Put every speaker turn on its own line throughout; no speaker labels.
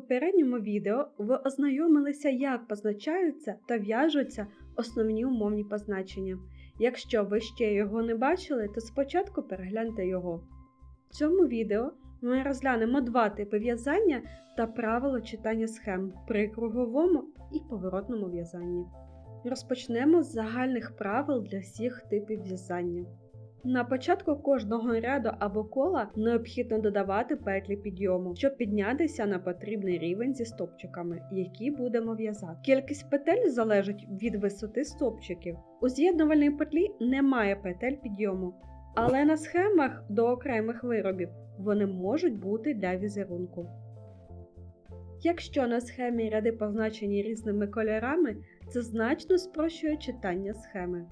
попередньому відео ви ознайомилися, як позначаються та в'яжуться основні умовні позначення. Якщо ви ще його не бачили, то спочатку перегляньте його. В цьому відео ми розглянемо два типи в'язання та правила читання схем при круговому і поворотному в'язанні. Розпочнемо з загальних правил для всіх типів в'язання. На початку кожного ряду або кола необхідно додавати петлі підйому, щоб піднятися на потрібний рівень зі стопчиками, які будемо в'язати. Кількість петель залежить від висоти стопчиків. У з'єднувальній петлі немає петель підйому, але на схемах до окремих виробів вони можуть бути для візерунку. Якщо на схемі ряди позначені різними кольорами, це значно спрощує читання схеми.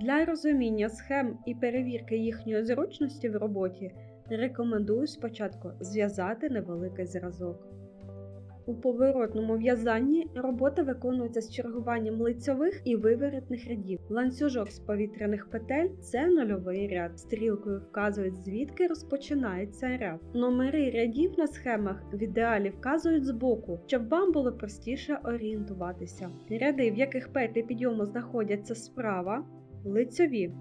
Для розуміння схем і перевірки їхньої зручності в роботі рекомендую спочатку зв'язати невеликий зразок. У поворотному в'язанні робота виконується з чергуванням лицьових і виворотних рядів. Ланцюжок з повітряних петель це нульовий ряд. Стрілкою вказують, звідки розпочинається ряд. Номери рядів на схемах в ідеалі вказують збоку, щоб вам було простіше орієнтуватися. Ряди, в яких петлі підйому знаходяться справа, лицьові,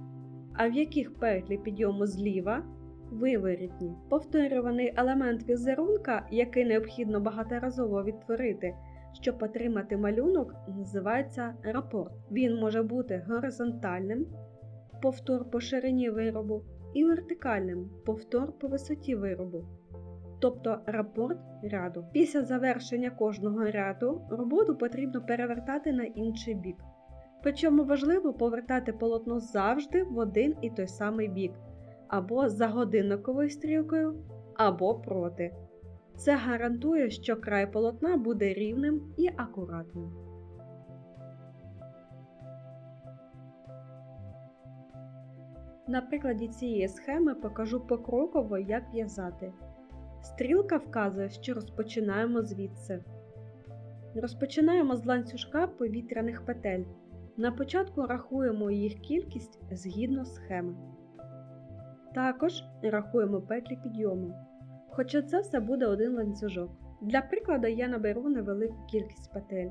а в яких петлі підйому зліва виворітні. Повторюваний елемент візерунка, який необхідно багаторазово відтворити, щоб отримати малюнок, називається рапорт. Він може бути горизонтальним, повтор по ширині виробу, і вертикальним повтор по висоті виробу. Тобто рапорт ряду. Після завершення кожного ряду роботу потрібно перевертати на інший бік. Причому важливо повертати полотно завжди в один і той самий бік, або за годинниковою стрілкою, або проти. Це гарантує, що край полотна буде рівним і акуратним. На прикладі цієї схеми покажу покроково, як в'язати. Стрілка вказує, що розпочинаємо звідси. Розпочинаємо з ланцюжка повітряних петель. На початку рахуємо їх кількість згідно схеми. Також рахуємо петлі підйому. Хоча це все буде один ланцюжок. Для прикладу я наберу невелику кількість петель.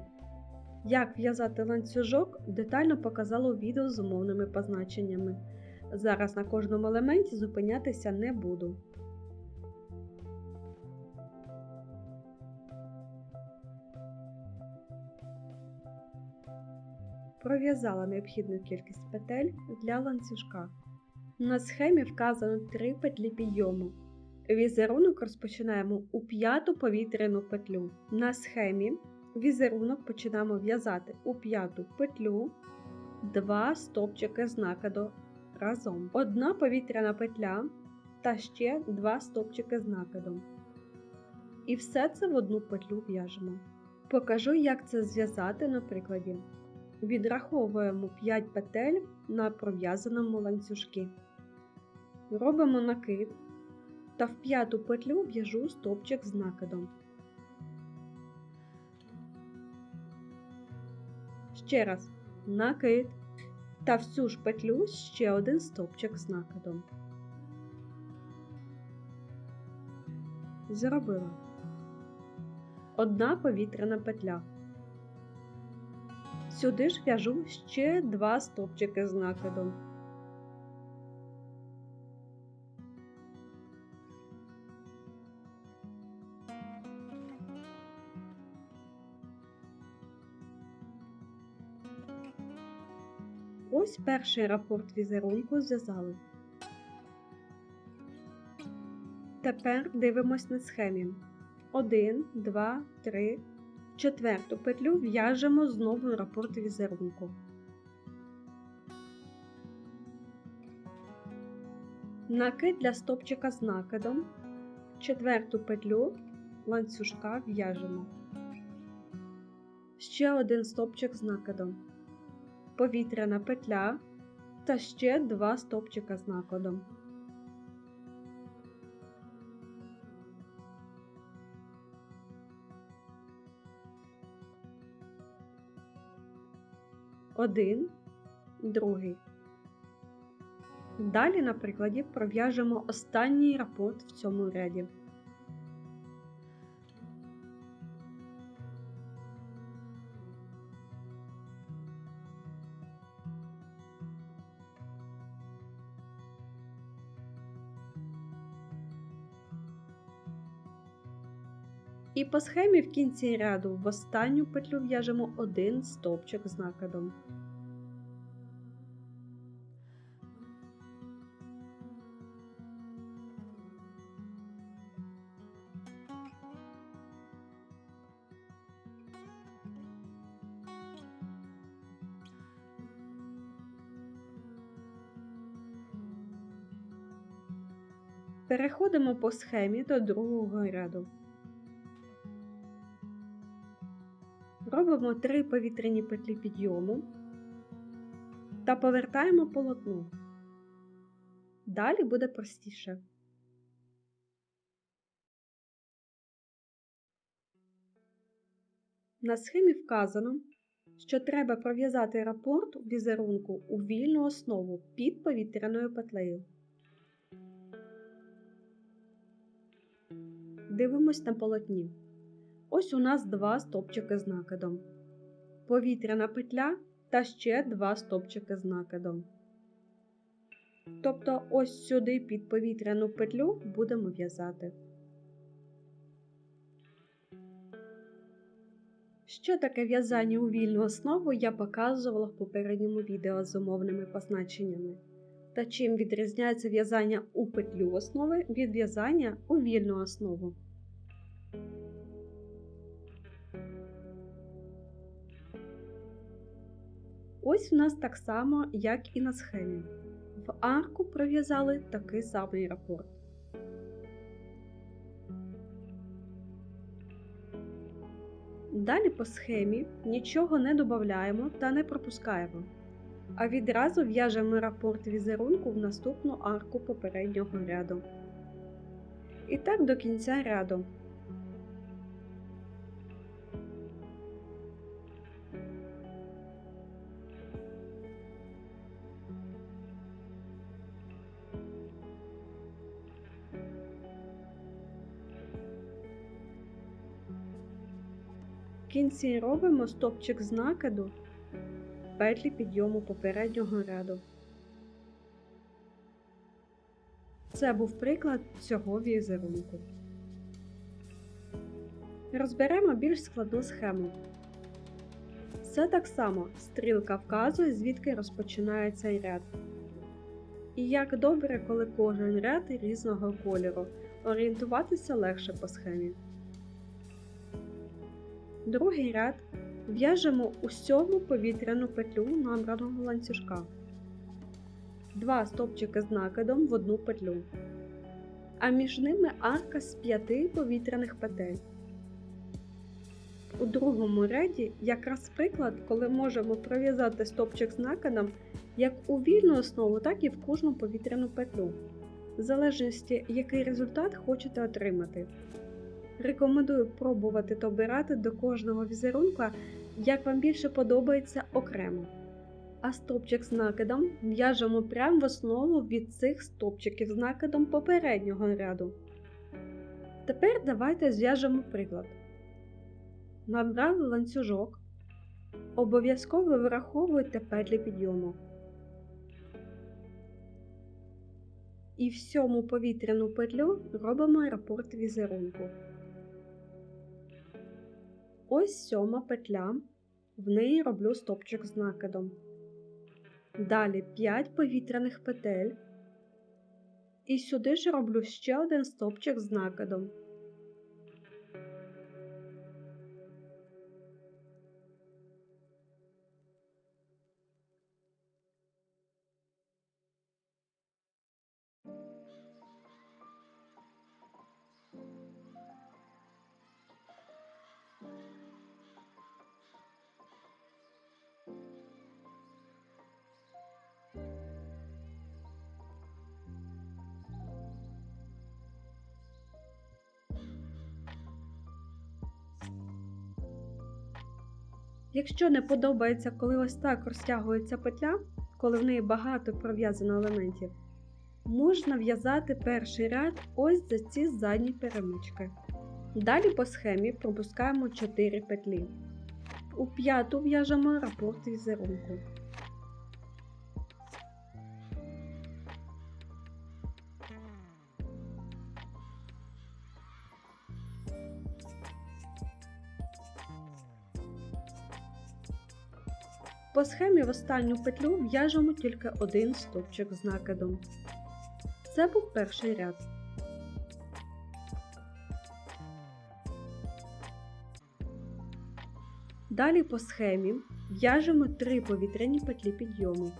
Як в'язати ланцюжок, детально показала у відео з умовними позначеннями. Зараз на кожному елементі зупинятися не буду. Пров'язала необхідну кількість петель для ланцюжка. На схемі вказано 3 петлі підйому. Візерунок розпочинаємо у п'яту повітряну петлю. На схемі візерунок починаємо в'язати у п'яту петлю, 2 стопчики з накиду разом. Одна повітряна петля та ще 2 стопчики з накидом. І все це в одну петлю в'яжемо. Покажу, як це зв'язати на прикладі. Відраховуємо 5 петель на пров'язаному ланцюжки. Робимо накид та в п'яту петлю в'яжу стовпчик з накидом. Ще раз накид та в цю ж петлю ще один стовпчик з накидом. Зробила одна повітряна петля. Сюди ж в'яжу ще два стовпчики з накидом. Ось перший рапорт візерунку зв'язали. Тепер дивимось на схемі. 1, 2, 3, четверту петлю в'яжемо знову рапорт візерунку. Накид для стопчика з накидом. Четверту петлю ланцюжка в'яжемо. Ще один стопчик з накидом. Повітряна петля та ще два стопчика з накидом. Один, другий. Далі, на прикладі, пров'яжемо останній рапорт в цьому ряді. По схемі в кінці ряду в останню петлю в'яжемо один стовпчик з накидом. Переходимо по схемі до другого ряду. Робимо 3 повітряні петлі підйому та повертаємо полотно. Далі буде простіше. На схемі вказано, що треба пров'язати рапорт візерунку у вільну основу під повітряною петлею. Дивимось на полотні. Ось у нас два стопчики з накидом, повітряна петля та ще два стопчики з накидом. Тобто ось сюди під повітряну петлю будемо в'язати. Що таке в'язання у вільну основу я показувала в попередньому відео з умовними позначеннями. Та чим відрізняється в'язання у петлю основи від в'язання у вільну основу. Ось у нас так само, як і на схемі. В арку пров'язали такий самий рапорт. Далі по схемі нічого не додаємо та не пропускаємо, а відразу в'яжемо рапорт візерунку в наступну арку попереднього ряду. І так до кінця ряду. Кінці робимо стопчик з накиду петлі підйому попереднього ряду. Це був приклад цього візерунку. Розберемо більш складну схему. Все так само стрілка вказує, звідки розпочинає цей ряд. І як добре, коли кожен ряд різного кольору, орієнтуватися легше по схемі. Другий ряд в'яжемо у сьому повітряну петлю набраного ланцюжка. Два стопчики з накидом в одну петлю, а між ними арка з п'яти повітряних петель. У другому ряді якраз приклад, коли можемо пров'язати стопчик з накидом як у вільну основу, так і в кожну повітряну петлю, в залежності, який результат хочете отримати. Рекомендую пробувати та обирати до кожного візерунка, як вам більше подобається окремо. А стопчик з накидом в'яжемо прямо в основу від цих стопчиків з накидом попереднього ряду. Тепер давайте зв'яжемо приклад. Набрали ланцюжок. Обов'язково враховуйте петлі підйому. І в сьому повітряну петлю робимо рапорт візерунку. Ось сьома петля, в неї роблю стопчик з накидом. Далі 5 повітряних петель. І сюди ж роблю ще один стопчик з накидом. Якщо не подобається, коли ось так розтягується петля, коли в неї багато пров'язано елементів, можна в'язати перший ряд ось за ці задні перемички. Далі по схемі пропускаємо 4 петлі. У п'яту в'яжемо рапорт візерунку. По схемі в останню петлю в'яжемо тільки один стовпчик з накидом. Це був перший ряд. Далі по схемі в'яжемо 3 повітряні петлі підйому.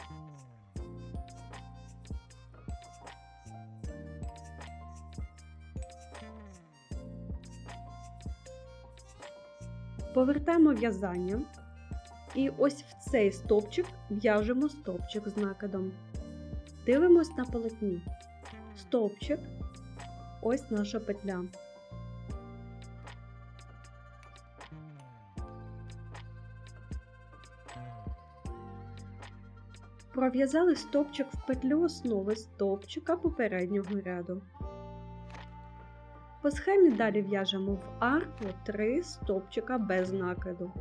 Повертаємо в'язання і ось в цей стовпчик в'яжемо стовпчик з накидом. Дивимось на полотні. Стовпчик, ось наша петля. Пров'язали стовпчик в петлю основи стовпчика попереднього ряду. По схемі далі в'яжемо в арку 3 стовпчика без накиду.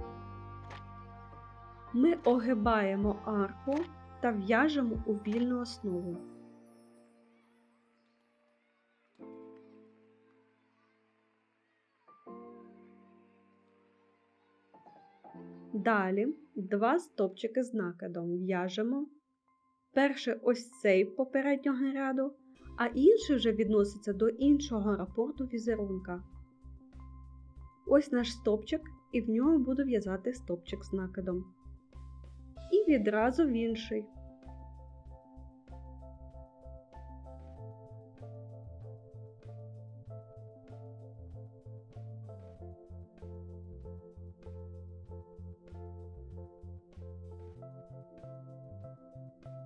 Ми огибаємо арку та в'яжемо у вільну основу. Далі два стовпчики з накидом в'яжемо. Перший ось цей попереднього ряду, а інший вже відноситься до іншого рапорту візерунка. Ось наш стовпчик, і в ньому буду в'язати стовпчик з накидом. І відразу в інший.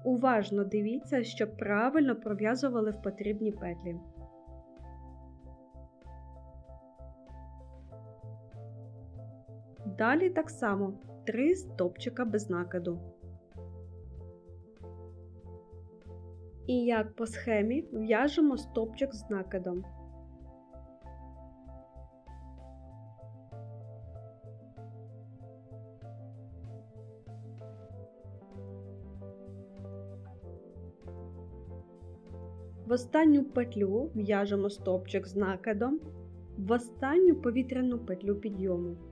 Уважно дивіться, щоб правильно пров'язували в потрібні петлі. Далі так само 3 стопчика без накиду. І як по схемі в'яжемо стопчик з накидом. В останню петлю в'яжемо стовпчик з накидом, в останню повітряну петлю підйому.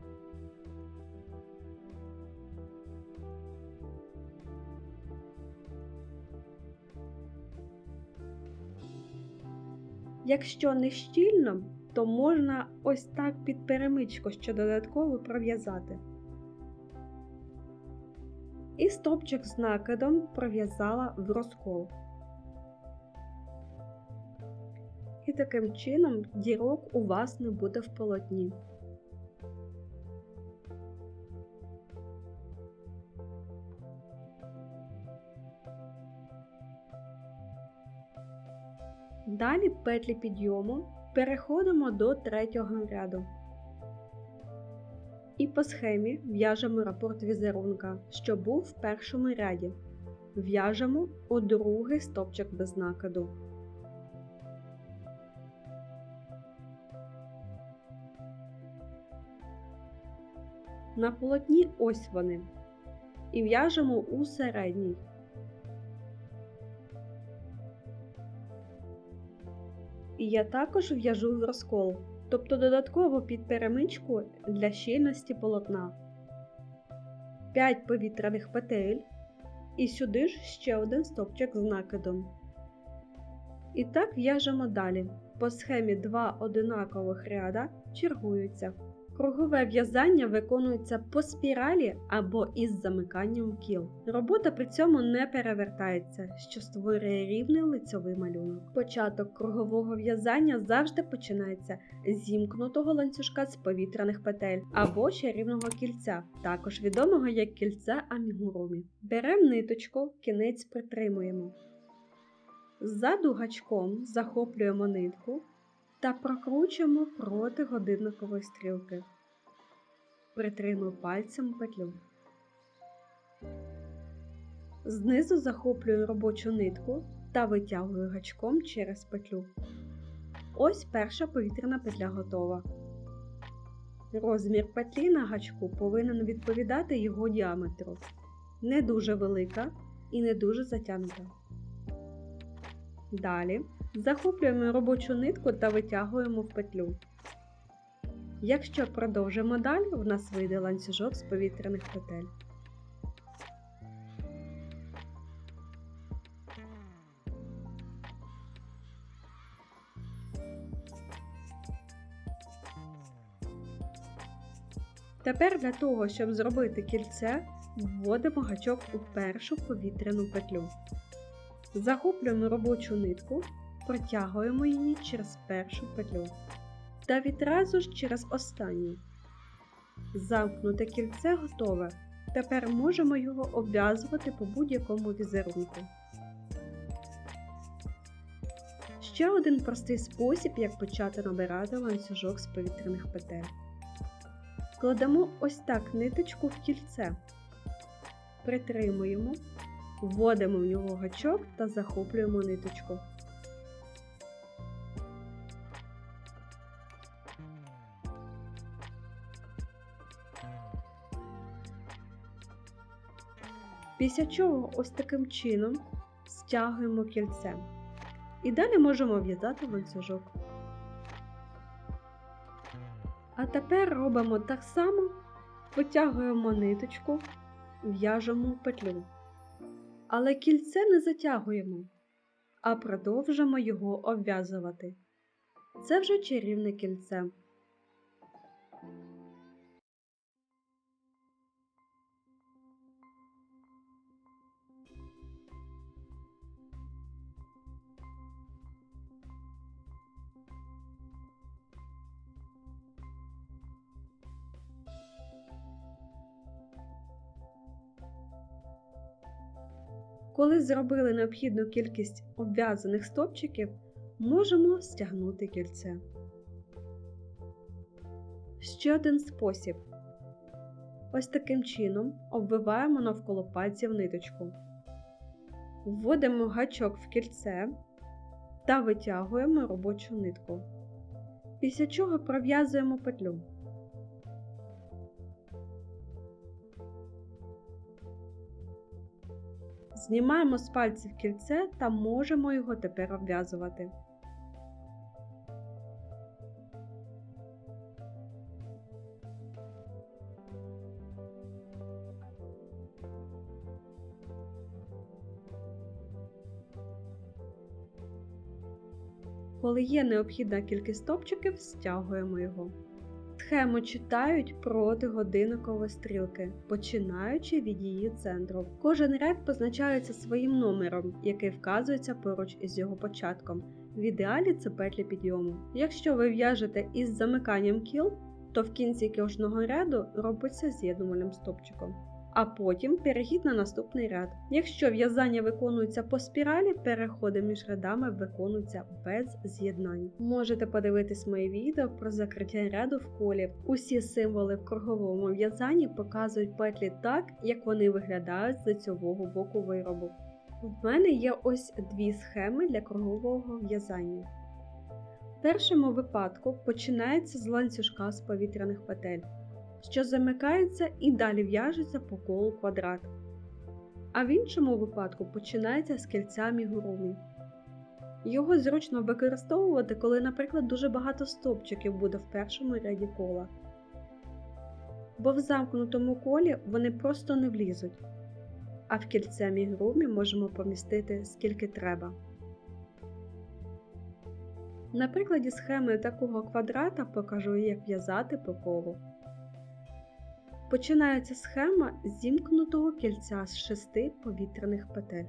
Якщо не щільно, то можна ось так під перемичку ще додатково пров'язати. І стопчик з накидом пров'язала в розкол. І таким чином дірок у вас не буде в полотні. Далі петлі підйому переходимо до третього ряду. І по схемі в'яжемо рапорт візерунка, що був в першому ряді. В'яжемо у другий стопчик без накиду. На полотні ось вони. І в'яжемо у середній. Я також в'яжу в розкол, тобто додатково під перемичку для щільності полотна. 5 повітряних петель. І сюди ж ще один стопчик з накидом. І так в'яжемо далі. По схемі два одинакових ряда чергуються. Кругове в'язання виконується по спіралі або із замиканням кіл. Робота при цьому не перевертається, що створює рівний лицьовий малюнок. Початок кругового в'язання завжди починається з зімкнутого ланцюжка з повітряних петель або чарівного кільця, також відомого як кільце амігурумі. Беремо ниточку, кінець притримуємо. Ззаду гачком захоплюємо нитку та прокручуємо проти годинникової стрілки. Притримую пальцем петлю. Знизу захоплюю робочу нитку та витягую гачком через петлю. Ось перша повітряна петля готова. Розмір петлі на гачку повинен відповідати його діаметру. Не дуже велика і не дуже затягнута. Далі Захоплюємо робочу нитку та витягуємо в петлю. Якщо продовжимо далі, в нас вийде ланцюжок з повітряних петель. Тепер для того, щоб зробити кільце, вводимо гачок у першу повітряну петлю. Захоплюємо робочу нитку протягуємо її через першу петлю та відразу ж через останню. Замкнуте кільце готове. Тепер можемо його обв'язувати по будь-якому візерунку. Ще один простий спосіб, як почати набирати ланцюжок з повітряних петель. Кладемо ось так ниточку в кільце, притримуємо, вводимо в нього гачок та захоплюємо ниточку. Після чого ось таким чином стягуємо кільце. І далі можемо в'язати ланцюжок. А тепер робимо так само, потягуємо ниточку, в'яжемо петлю. Але кільце не затягуємо, а продовжимо його обв'язувати. Це вже чарівне кільце. Коли зробили необхідну кількість обв'язаних стопчиків, можемо стягнути кільце. Ще один спосіб. Ось таким чином обвиваємо навколо пальців ниточку. Вводимо гачок в кільце та витягуємо робочу нитку. Після чого пров'язуємо петлю. Знімаємо з пальців кільце та можемо його тепер обв'язувати. Коли є необхідна кількість стопчиків, стягуємо його. Схему читають проти годинникової стрілки, починаючи від її центру. Кожен ряд позначається своїм номером, який вказується поруч із його початком. В ідеалі це петлі підйому. Якщо ви в'яжете із замиканням кіл, то в кінці кожного ряду робиться з'єднувальним стопчиком. А потім перехід на наступний ряд. Якщо в'язання виконується по спіралі, переходи між рядами виконуються без з'єднань. Можете подивитись моє відео про закриття ряду в колі. Усі символи в круговому в'язанні показують петлі так, як вони виглядають з лицьового боку виробу. В мене є ось дві схеми для кругового в'язання. В першому випадку починається з ланцюжка з повітряних петель що замикається і далі в'яжеться по колу квадрат. А в іншому випадку починається з кільця мігурумі. Його зручно використовувати, коли, наприклад, дуже багато стовпчиків буде в першому ряді кола. Бо в замкнутому колі вони просто не влізуть, а в кільце мігурумі можемо помістити скільки треба. На прикладі схеми такого квадрата покажу, як в'язати по колу. Починається схема зімкнутого кільця з шести повітряних петель.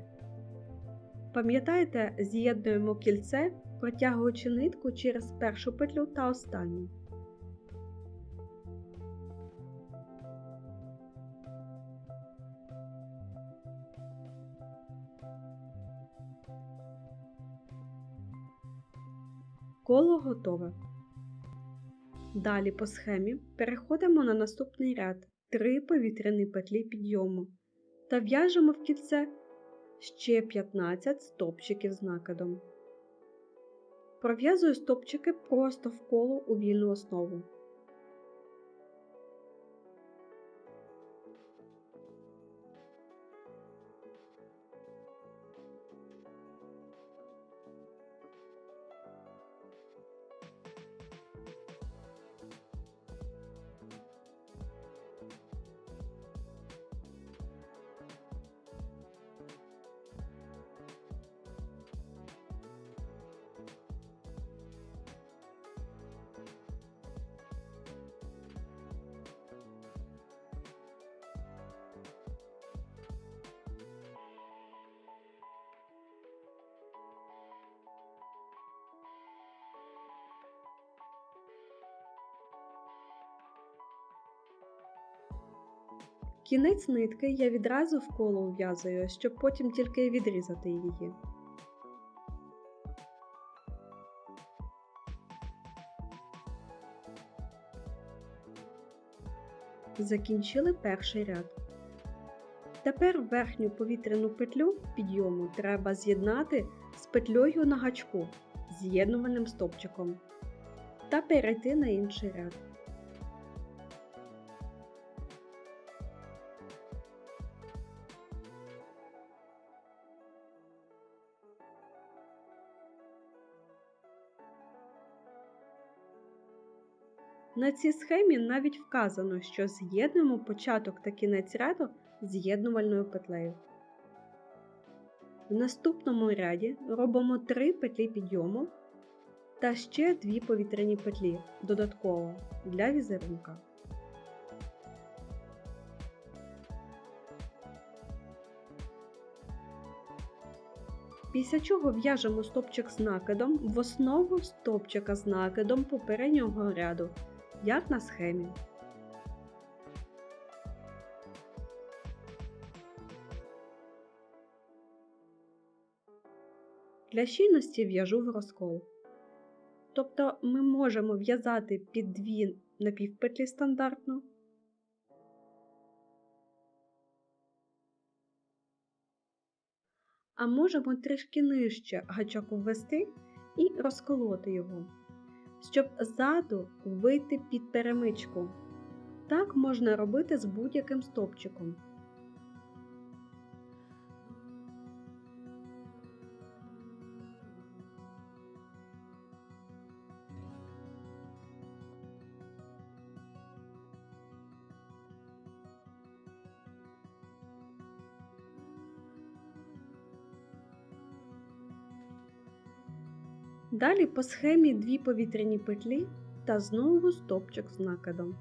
Пам'ятаєте, з'єднуємо кільце, протягуючи нитку через першу петлю та останню. Коло готове. Далі по схемі переходимо на наступний ряд 3 повітряні петлі підйому та в'яжемо в кільце ще 15 стопчиків з накидом. Пров'язую стопчики просто в коло у вільну основу. Кінець нитки я відразу в коло ув'язую, щоб потім тільки відрізати її. Закінчили перший ряд. Тепер верхню повітряну петлю підйому треба з'єднати з петлею на гачку з'єднувальним стопчиком та перейти на інший ряд. На цій схемі навіть вказано, що з'єднуємо початок та кінець ряду з'єднувальною петлею. В наступному ряді робимо 3 петлі підйому та ще 2 повітряні петлі додатково для візерунка. Після чого в'яжемо стопчик з накидом в основу стопчика з накидом попереднього ряду, як на схемі. Для щільності в'яжу в розкол. Тобто ми можемо в'язати під дві напівпетлі стандартно, а можемо трішки нижче гачок ввести і розколоти його, щоб ззаду вийти під перемичку. Так можна робити з будь-яким стопчиком. Далі по схемі дві повітряні петлі та знову стопчик з накидом.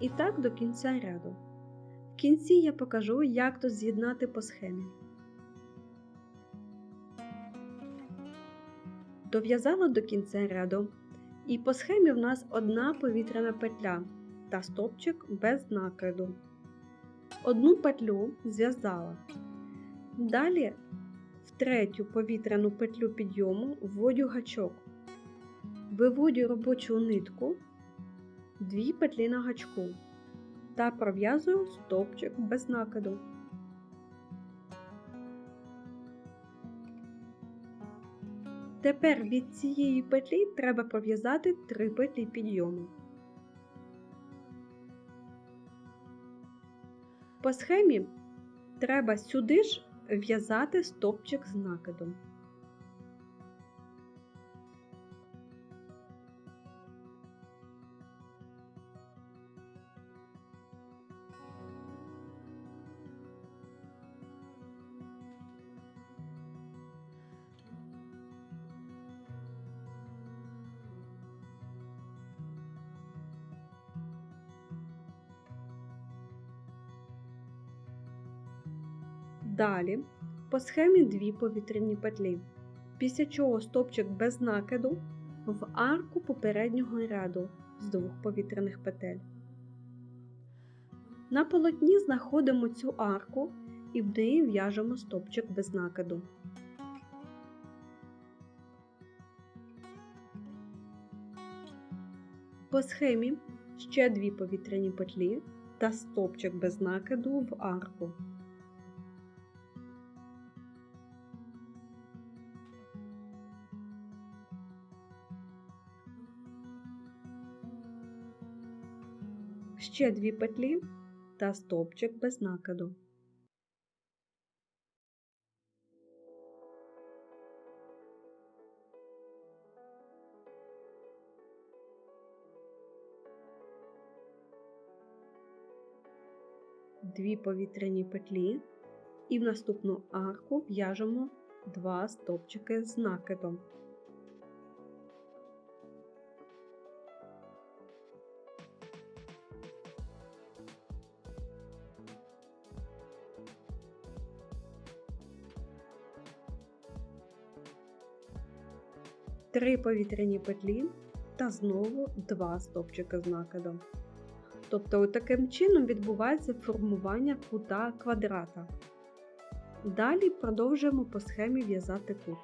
І так до кінця ряду. В кінці я покажу, як тут з'єднати по схемі. Дов'язала до кінця ряду, і по схемі в нас одна повітряна петля та стопчик без накиду. Одну петлю зв'язала. Далі в третю повітряну петлю підйому вводю гачок. Виводю робочу нитку, дві петлі на гачку та пров'язую стопчик без накиду. Тепер від цієї петлі треба пров'язати 3 петлі підйому. По схемі треба сюди ж в'язати стопчик з накидом. Далі по схемі дві повітряні петлі, після чого стопчик без накиду в арку попереднього ряду з двох повітряних петель. На полотні знаходимо цю арку і в неї в'яжемо стопчик без накиду. По схемі ще дві повітряні петлі та стопчик без накиду в арку. Ще дві петлі та стовпчик без накиду. Дві повітряні петлі і в наступну арку в'яжемо два стовпчики з накидом. 3 повітряні петлі та знову 2 стовпчики з накидом. Тобто таким чином відбувається формування кута квадрата. Далі продовжуємо по схемі в'язати кут.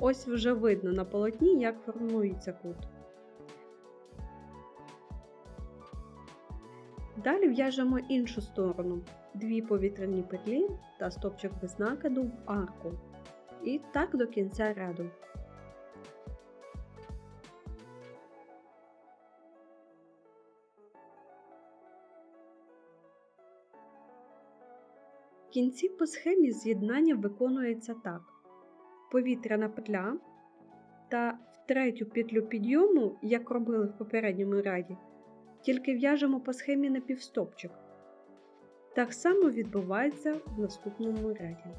Ось вже видно на полотні, як формується кут. Далі в'яжемо іншу сторону. Дві повітряні петлі та стопчик без накиду в арку. І так до кінця ряду. В кінці по схемі з'єднання виконується так повітряна петля та в третю петлю підйому, як робили в попередньому ряді, тільки в'яжемо по схемі на півстопчик. Так само відбувається в наступному ряді.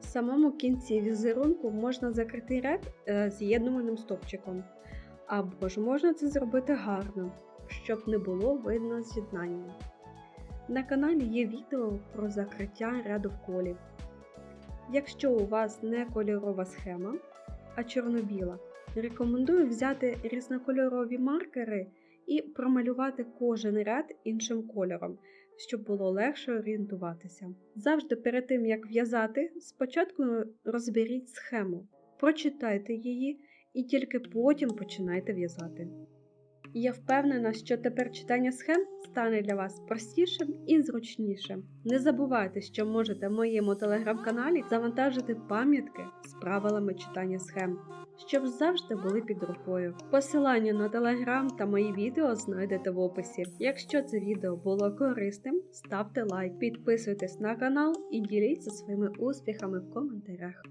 В самому кінці візерунку можна закрити ряд е, з'єднувальним стопчиком, або ж можна це зробити гарно, щоб не було видно з'єднання. На каналі є відео про закриття ряду в колі. Якщо у вас не кольорова схема, а чорно-біла, рекомендую взяти різнокольорові маркери і промалювати кожен ряд іншим кольором, щоб було легше орієнтуватися. Завжди перед тим, як в'язати, спочатку розберіть схему, прочитайте її і тільки потім починайте в'язати. Я впевнена, що тепер читання схем стане для вас простішим і зручнішим. Не забувайте, що можете в моєму телеграм-каналі завантажити пам'ятки з правилами читання схем, щоб завжди були під рукою. Посилання на телеграм та мої відео знайдете в описі. Якщо це відео було корисним, ставте лайк, підписуйтесь на канал і діліться своїми успіхами в коментарях.